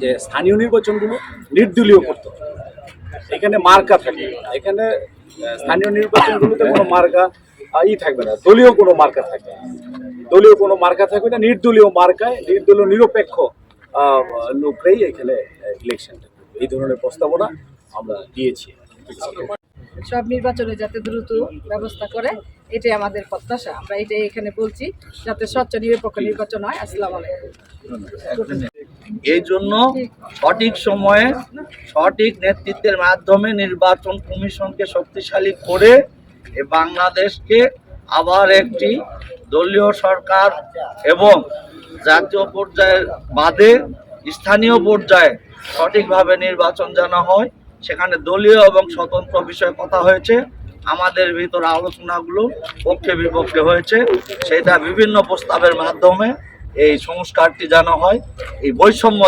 যে স্থানীয় নির্বাচনগুলো নির্দলীয় করতে। এখানে মার্কা থাকে। এখানে স্থানীয় নির্বাচনগুলোতে কোনো মার্কা ই থাকবে না। দলীয় কোনো মার্কা থাকবে। দলীয় কোনো মার্কা থাকবে না। নির্দলীয় মার্কায় নির্দলীয় নিরপেক্ষ লোকরাই এখানে ইলেকশনটা এই ধরনের প্রস্তাবনা আমরা দিয়েছি। সব নির্বাচনে যাতে দ্রুত ব্যবস্থা করে এটাই আমাদের প্রত্যাশা। আমরা এটাই এখানে বলছি যাতে স্বচ্ছ নিরপেক্ষ নির্বাচন হয়। আসসালামু আলাইকুম। এই জন্য সঠিক সময়ে সঠিক নেতৃত্বের মাধ্যমে নির্বাচন কমিশনকে শক্তিশালী করে এ বাংলাদেশকে আবার একটি দলীয় সরকার এবং জাতীয় পর্যায়ের বাদে স্থানীয় পর্যায়ে সঠিকভাবে নির্বাচন জানা হয়, সেখানে দলীয় এবং স্বতন্ত্র বিষয়ে কথা হয়েছে, আমাদের ভিতর আলোচনাগুলো পক্ষে বিপক্ষে হয়েছে, সেটা বিভিন্ন প্রস্তাবের মাধ্যমে এই সংস্কারটি জানা হয় এই বৈষম্য